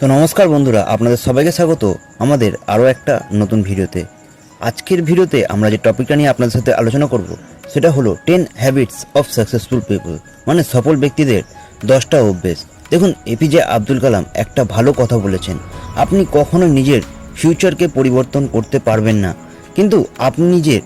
তো নমস্কার বন্ধুরা, আপনাদের সবাইকে স্বাগত আমাদের আরও একটা নতুন ভিডিওতে। আজকের ভিডিওতে আমরা যে টপিকটা নিয়ে আপনাদের সাথে আলোচনা করব, সেটা হলো ten habits of successful people মানে সফল ব্যক্তিদের দশটা অভ্যেস। দেখুন এপিজে আব্দুল কালাম একটা ভালো কথা বলেছেন, আপনি কখনো নিজের ফিউচারকে পরিবর্তন করতে পারবেন না, কিন্তু আপনি নিজের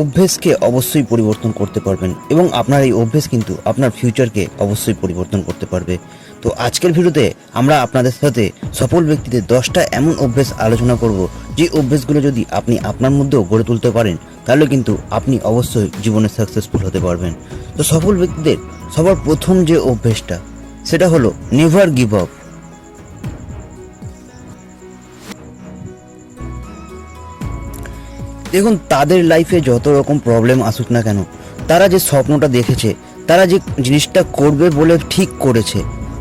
অভ্যেসকে অবশ্যই পরিবর্তন করতে পারবেন এবং আপনার এই অভ্যেস কিন্তু আপনার ফিউচারকে অবশ্যই পরিবর্তন করতে পারবে। তো আজকের ভিডিওতে আমরা আপনাদের সাথে সফল ব্যক্তিদের দশটা এমন অভ্যেস আলোচনা করব যে অভ্যেসগুলো যদি আপনি আপনার মধ্যেও গড়ে তুলতে পারেন, তাহলে কিন্তু আপনি অবশ্যই জীবনে সাকসেসফুল হতে পারবেন। তো সফল ব্যক্তিদের সবার প্রথম যে অভ্যেসটা, সেটা হলো নেভার গিভ আপ দেখুন, তাদের লাইফে যত রকম প্রবলেম আসুক না কেন, তারা যে স্বপ্নটা দেখেছে, তারা যে জিনিসটা করবে বলে ঠিক করেছে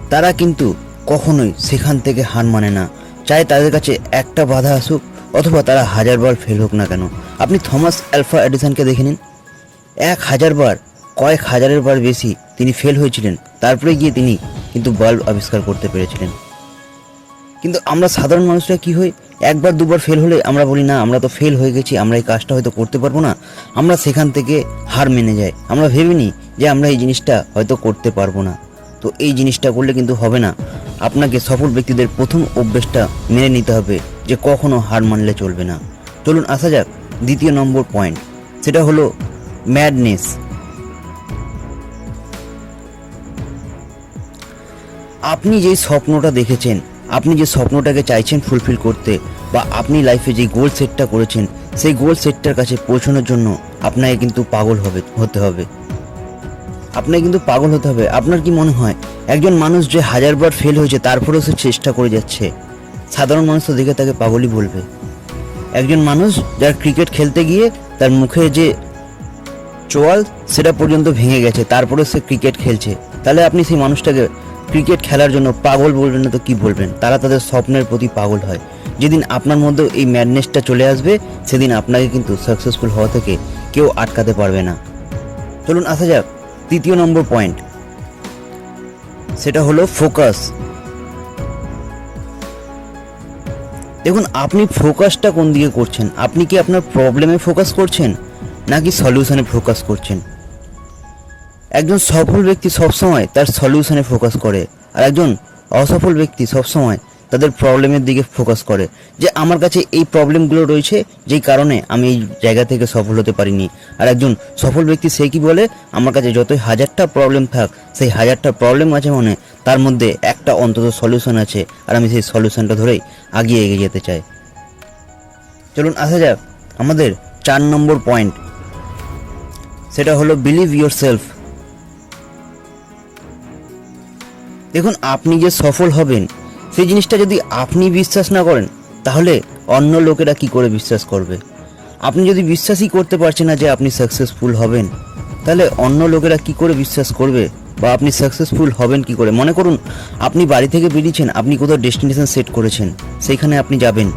তারা কিন্তু কখনোই সেখান থেকে হার মানে না। চাই তাদের কাছে একটা বাধা আসুক, অথবা তারা হাজারবার ফেল হোক না কেন। আপনি থমাস অ্যালফা এডিসনকে দেখে নিন। এক হাজার বার, কয়েক হাজারের বার বেশি তিনি ফেল হয়েছিলেন। তারপরে গিয়ে তিনি কিন্তু বাল্ব আবিষ্কার করতে পেরেছিলেন। কিন্তু আমরা সাধারণ মানুষরা কি হই? একবার, দুবার ফেল হলে আমরা বলি, না, আমরা তো ফেল হয়ে গেছি, আমরা এই কাজটা হয়তো করতে পারব না। আমরা সেখান থেকে হার মেনে যাই। আমরা ভেবে নিই যে আমরা এই জিনিসটা হয়তো করতে পারব না। তো এই জিনিসটা করলে কিন্তু হবে না। আপনাকে সফল ব্যক্তিদের প্রথম অভ্যেসটা মেনে নিতে হবে যে কখনো হার মানলে চলবে না। চলুন আসা যাক দ্বিতীয় নম্বর পয়েন্ট, সেটা হলো ম্যাডনেস আপনি যে স্বপ্নটা দেখেছেন, আপনি যে স্বপ্নটাকে চাইছেন ফুলফিল করতে বা আপনি লাইফে যে গোল সেটটা করেছেন, সেই গোল সেটটার কাছে পৌঁছানোর জন্য আপনাকে কিন্তু পাগল হবে, হতে হবে। আপনাকে কিন্তু পাগল হতে হবে। আপনার কি মনে হয়? একজন মানুষ যে হাজারবার ফেল হয়েছে, তারপরেও সে চেষ্টা করে যাচ্ছে। সাধারণ মানুষ তো দেখে তাকে পাগলই বলবে। একজন মানুষ যার ক্রিকেট খেলতে গিয়ে তার মুখে যে চোয়াল, সেটা পর্যন্ত ভেঙে গেছে তারপরে সে ক্রিকেট খেলছে। তাহলে আপনি সেই মানুষটাকে ক্রিকেট খেলার জন্য পাগল বলবেন না তো কি বলবেন? তারা তাদের স্বপ্নের প্রতি পাগল হয়। যেদিন আপনার মধ্যে এই ম্যাডনেসটা চলে আসবে, সেদিন আপনাকে কিন্তু সাকসেসফুল হওয়া থেকে কেউ আটকাতে পারবে না। চলুন আসা যাক। তৃতীয় নম্বর পয়েন্ট সেটা হলো ফোকাস দেখুন, আপনি ফোকাসটা কোন দিকে করছেন? আপনি কি আপনার প্রবলেমে ফোকাস করছেন? নাকি সলিউশনে ফোকাস করছেন? একজন সফল ব্যক্তি সবসময় তার সলিউশনে ফোকাস করে, আর একজন অসফল ব্যক্তি সবসময় তাদের প্রবলেমের দিকে ফোকাস করে। যে আমার কাছে এই প্রবলেমগুলো রয়েছে, যেই কারণে আমি এই জায়গা থেকে সফল হতে পারিনি। আর একজন সফল ব্যক্তি সে কি বলে? আমার কাছে যতই হাজারটা প্রবলেম থাক, সেই হাজারটা প্রবলেম আছে মানে তার মধ্যে একটা অন্তত সলিউশন আছে, আর আমি সেই সলিউশনটা ধরেই আগিয়ে এগিয়ে যেতে চাই। চলুন আসা যাক আমাদের চার নম্বর পয়েন্ট সেটা হলো বিলিভ ইয়োর সেলফ দেখুন, আপনি যে সফল হবেন সেই জিনিসটা যদি আপনি বিশ্বাস না করেন, তাহলে অন্য লোকেরা কি করে বিশ্বাস করবে? আপনি যদি বিশ্বাসই করতে পারছেন না যে আপনি সাকসেসফুল হবেন, তাহলে অন্য লোকেরা কি করে বিশ্বাস করবে? বা আপনি সাকসেসফুল হবেন কি করে? মনে করুন, আপনি বাড়ি থেকে বেরিয়েছেন, আপনি কোথাও ডেস্টিনেশন সেট করেছেন, সেইখানে আপনি যাবেন।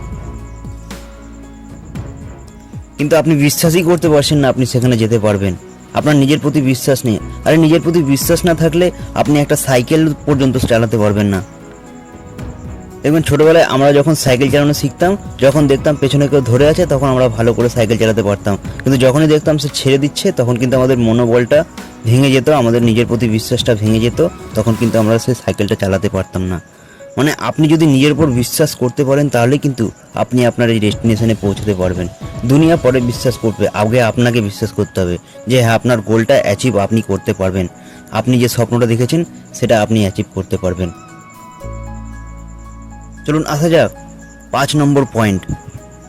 কিন্তু আপনি বিশ্বাসই করতে পারছেন না আপনি সেখানে যেতে পারবেন। আপনার নিজের প্রতি বিশ্বাস নেই। আরে নিজের প্রতি বিশ্বাস না থাকলে আপনি একটা সাইকেল পর্যন্ত চালাতে পারবেন না। দেখবেন ছোটবেলায় আমরা যখন সাইকেল চালানো শিখতাম, যখন দেখতাম পেছনে কেউ ধরে আছে, তখন আমরা ভালো করে সাইকেল চালাতে পারতাম। কিন্তু যখনই দেখতাম সে ছেড়ে দিচ্ছে, তখন কিন্তু আমাদের মনোবলটা ভেঙে যেত, আমাদের নিজের প্রতি বিশ্বাসটা ভেঙে যেত, তখন কিন্তু আমরা সেই সাইকেলটা চালাতে পারতাম না। মানে আপনি যদি নিজের উপর বিশ্বাস করতে পারেন, তাহলে কিন্তু আপনি আপনার এই ডেস্টিনেশনে পৌঁছতে পারবেন। দুনিয়া পরে বিশ্বাস করবে, আগে আপনাকে বিশ্বাস করতে হবে যে হ্যাঁ আপনার গোলটা অ্যাচিভ আপনি করতে পারবেন। আপনি যে স্বপ্নটা দেখেছেন, সেটা আপনি অ্যাচিভ করতে পারবেন। চলুন আসা যাক, পাঁচ নম্বর পয়েন্ট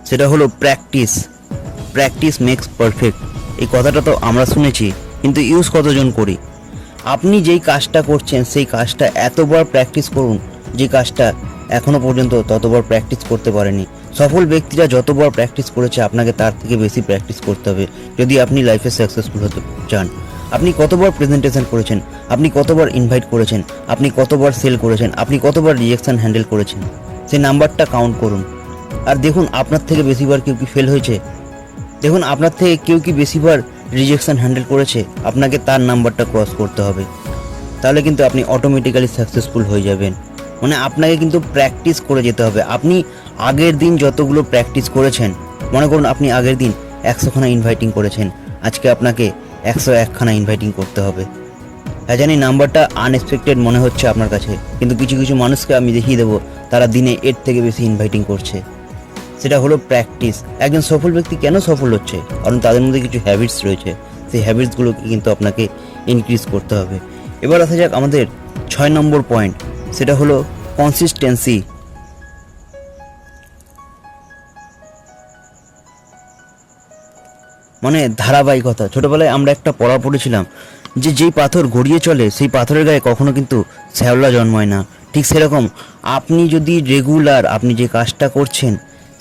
সেটা হলো প্র্যাকটিস প্র্যাকটিস মেক্স পারফেক্ট এই কথাটা তো আমরা শুনেছি, কিন্তু ইউজ কতজন করি? আপনি যেই কাজটা করছেন, সেই কাজটা এতবার প্র্যাকটিস করুন, যে কাজটা এখনও পর্যন্ত ততবার প্র্যাকটিস করতে পারেনি। সফল ব্যক্তিরা যতবার প্র্যাকটিস করেছে, আপনাকে তার থেকে বেশি প্র্যাকটিস করতে হবে, যদি আপনি লাইফে সাকসেসফুল হতে চান। আপনি কতবার প্রেজেন্টেশন করেছেন? আপনি কতবার ইনভাইট করেছেন? আপনি কতবার সেল করেছেন? আপনি কতবার রিজেকশন হ্যান্ডেল করেছেন? সেই নাম্বারটা কাউন্ট করুন। আর দেখুন, আপনার থেকে বেশিবার কেউ কি ফেল হয়েছে? দেখুন, আপনার থেকে কেউ কি বেশিবার রিজেকশন হ্যান্ডেল করেছে? আপনাকে তার নাম্বারটা ক্রস করতে হবে। তাহলে কিন্তু আপনি অটোমেটিক্যালি সাকসেসফুল হয়ে যাবেন। মানে আপনাকে কিন্তু প্র্যাকটিস করে যেতে হবে। আপনি আগের দিন যতগুলো প্র্যাকটিস করেছেন, মনে করুন আপনি আগের দিন একশোখানা ইনভাইটিং করেছেন। আজকে আপনাকে একশো একখানা ইনভাইটিং করতে হবে। হ্যাঁ জানি নাম্বারটা আনএক্সপেক্টেড মনে হচ্ছে আপনার কাছে, কিন্তু কিছু কিছু মানুষকে আমি দেখিয়ে দেবো, তারা দিনে এর থেকে বেশি ইনভাইটিং করছে। সেটা হলো প্র্যাকটিস একজন সফল ব্যক্তি কেন সফল হচ্ছে? কারণ তাদের মধ্যে কিছু হ্যাবিটস রয়েছে। সেই হ্যাবিটসগুলোকে কিন্তু আপনাকে ইনক্রিজ করতে হবে। এবার আসা যাক আমাদের ছয় নম্বর পয়েন্ট সেটা হলো কনসিস্টেন্সি মানে ধারাবাহিকতা। ছোটোবেলায় আমরা একটা পড়া পড়েছিলাম যে যেই পাথর গড়িয়ে চলে, সেই পাথরের গায়ে কখনো কিন্তু শ্যাওলা জন্মায় না। ঠিক সেরকম আপনি যদি রেগুলার আপনি যে কাজটা করছেন,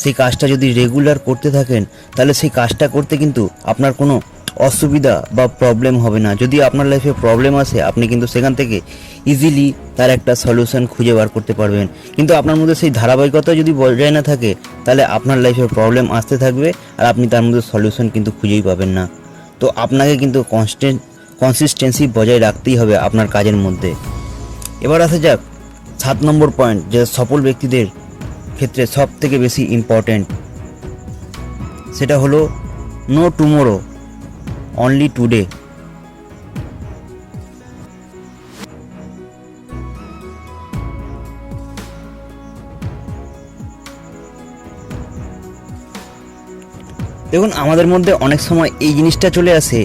সেই কাজটা যদি রেগুলার করতে থাকেন, তাহলে সেই কাজটা করতে কিন্তু আপনার কোনো অসুবিধা বা প্রবলেম হবে না। যদি আপনার লাইফে প্রবলেম আসে, আপনি কিন্তু সেখান থেকে ইজিলি তার একটা সলিউশন খুঁজে বার করতে পারবেন। কিন্তু আপনার মধ্যে সেই ধারাবাহিকতা যদি বজায় না থাকে, তাহলে আপনার লাইফে প্রবলেম আসতে থাকবে আর আপনি তার মধ্যে সলিউশন কিন্তু খুঁজেই পাবেন না। তো আপনাকে কিন্তু কনস্ট্যান্ট কনসিস্টেন্সি বজায় রাখতেই হবে আপনার কাজের মধ্যে। এবার আসা যাক, সাত নম্বর পয়েন্ট যে সফল ব্যক্তিদের ক্ষেত্রে সব থেকে বেশি ইম্পর্ট্যান্ট সেটা হলো নো টুমোরো অনলি টুডে দেখুন, আমাদের মধ্যে অনেক সময় এই জিনিসটা চলে আসে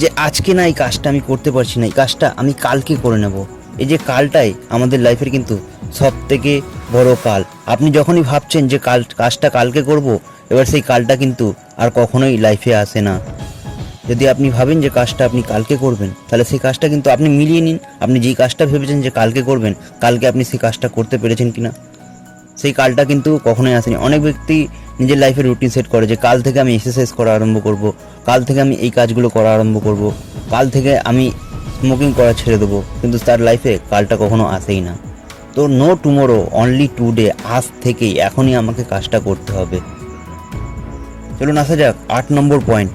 যে আজকে না এই কাজটা আমি করতে পারছি না, এই কাজটা আমি কালকে করে নেব। এই যে কালটাই আমাদের লাইফের কিন্তু সব থেকে বড় কাল। আপনি যখনই ভাবছেন যে কাল, কাজটা কালকে করব, এবার সেই কালটা কিন্তু আর কখনোই লাইফে আসে না। যদি আপনি ভাবেন যে কাজটা আপনি কালকে করবেন, তাহলে সেই কাজটা কিন্তু আপনি মিলিয়ে নিন। আপনি যেই কাজটা ভেবেছেন যে কালকে করবেন, কালকে আপনি সেই কাজটা করতে পেরেছেন কিনা। সেই কালটা কিন্তু কখনোই আসেনি। অনেক ব্যক্তি নিজের লাইফে রুটিন সেট করে যে, কাল থেকে আমি এক্সারসাইজ করা আরম্ভ করব, কাল থেকে আমি এই কাজগুলো করা আরম্ভ করব, কাল থেকে আমি স্মোকিং করা ছেড়ে দেবো। কিন্তু তার লাইফে কালটা কখনো আসেই না। তো no tomorrow only today আজ থেকেই, এখনই আমাকে কাজটা করতে হবে। চলুন আসা যাক, আট নম্বর পয়েন্ট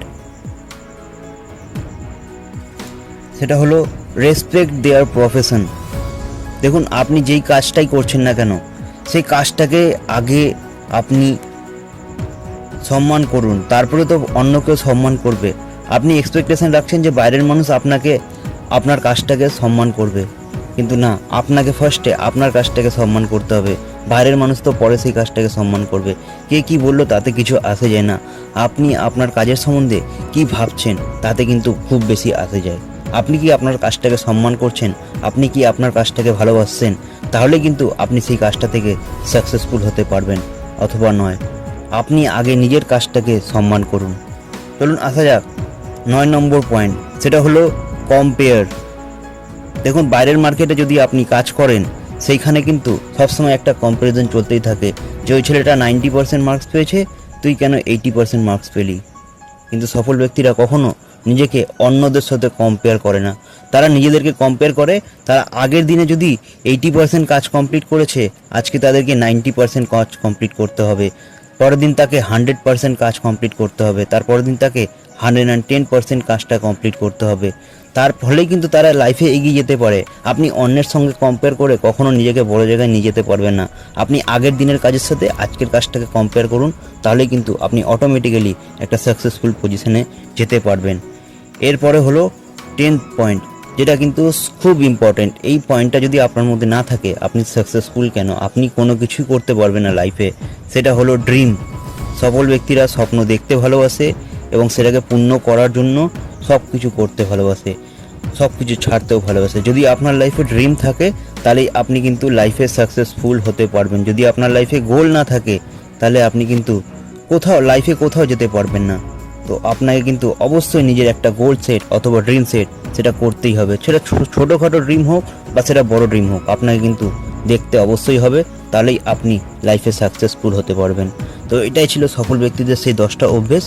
সেটা হলো রেসপেক্ট দেয়ার প্রফেশন দেখুন, আপনি যেই কাজটাই করছেন না কেন, সেই কাজটাকে আগে আপনি সম্মান করুন, তারপরে তো অন্য কেউ সম্মান করবে। আপনি এক্সপেকটেশন রাখছেন যে বাইরের মানুষ আপনাকে, আপনার কাজটাকে সম্মান করবে। কিন্তু না, আপনাকে ফার্স্টে আপনার কাজটাকে সম্মান করতে হবে। বাইরের মানুষ তো পরে সেই কাজটাকে সম্মান করবে। কে কি বলল তাতে কিছু আসে যায় না। আপনি আপনার কাজের সম্বন্ধে কি ভাবছেন তাতে কিন্তু খুব বেশি আসে যায়। আপনি কি আপনার কাজটাকে সম্মান করছেন? আপনি কি আপনার কাজটাকে ভালোবাসছেন? তাহলে কিন্তু আপনি সেই কাজটা থেকে সাকসেসফুল হতে পারবেন, অথবা নয়। আপনি আগে নিজের কাজটাকে সম্মান করুন। চলুন আসা যাক। নয় নম্বর পয়েন্ট সেটা হলো কম্পেয়ার দেখুন, বাইরের মার্কেটে যদি আপনি কাজ করেন, সেইখানে কিন্তু সবসময় একটা কম্পারিজন চলতেই থাকে। যে ওই ছেলেটা নাইনটি পার্সেন্ট মার্কস পেয়েছে, তুই কেন এইটি পার্সেন্ট মার্কস পেলি? কিন্তু সফল ব্যক্তিরা কখনো নিজেকে অন্যদের সাথে কম্পেয়ার করে না। তারা নিজেদেরকে কম্পেয়ার করে, তারা আগের দিনে যদি এইটি পার্সেন্ট কাজ কমপ্লিট করেছে, আজকে তাদেরকে নাইনটি পার্সেন্ট কাজ কমপ্লিট করতে হবে। পরের দিন তাকে হান্ড্রেড পার্সেন্ট কাজ কমপ্লিট করতে হবে। তারপরের দিন তাকে হান্ড্রেড অ্যান্ড টেন পার্সেন্ট কাজটা কমপ্লিট করতে হবে। তার ফলেই কিন্তু তারা লাইফে এগিয়ে যেতে পারে। আপনি অন্যের সঙ্গে কম্পেয়ার করে কখনো নিজেকে বড় জায়গায় নিয়ে যেতে পারবেন না। আপনি আগের দিনের কাজের সাথে আজকের কাজটাকে কম্পেয়ার করুন, তাহলে কিন্তু আপনি অটোমেটিক্যালি একটা সাকসেসফুল পজিশনে যেতে পারবেন। এরপরে হলো টেন্থ পয়েন্ট যেটা কিন্তু খুব ইম্পর্ট্যান্ট এই পয়েন্টটা যদি আপনার মধ্যে না থাকে, আপনি সাকসেসফুল কেন? আপনি কোনো কিছুই করতে পারবেন না লাইফে সেটা হলো ড্রিম সফল ব্যক্তিরা স্বপ্ন দেখতে ভালোবাসে এবং সেটাকে পূর্ণ করার জন্য সব কিছু করতে ভালোবাসে সব কিছু ছাড়তেও ভালোবাসে। যদি আপনার লাইফে ড্রিম থাকে, তাহলে আপনি কিন্তু লাইফে সাকসেসফুল হতে পারবেন। যদি আপনার লাইফে গোল না থাকে, তাহলে আপনি কিন্তু কোথাও লাইফে কোথাও যেতে পারবেন না। তো আপনাকে কিন্তু অবশ্যই নিজের একটা গোল সেট অথবা ড্রিম সেট সেটা করতেই হবে। সেটা ছোটোখাটো ড্রিম হোক বা সেটা বড় ড্রিম হোক, আপনাকে কিন্তু দেখতে অবশ্যই হবে। তাহলেই আপনি লাইফে সাকসেসফুল হতে পারবেন। তো এটাই ছিল সফল ব্যক্তিদের সেই দশটা অভ্যেস।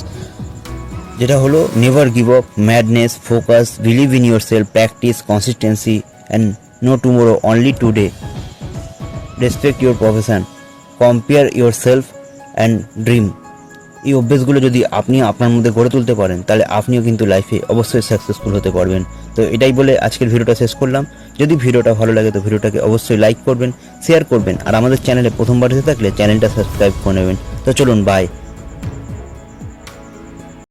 যেটা হলো never give up madness focus believe in yourself practice consistency and no tomorrow only today respect your profession compare yourself and dream এই অভ্যেসগুলো যদি আপনি আপনার মধ্যে গড়ে তুলতে পারেন, তাহলে আপনিও কিন্তু লাইফে অবশ্যই সাকসেসফুল হতে পারবেন। তো এটাই বলে আজকের ভিডিওটা শেষ করলাম। যদি ভিডিওটা ভালো লাগে, তো ভিডিওটাকে অবশ্যই লাইক করবেন শেয়ার করবেন, আর আমাদের চ্যানেলে প্রথমবার এসে থাকলে চ্যানেলটা সাবস্ক্রাইব করে নেবেন। তো চলুন বাই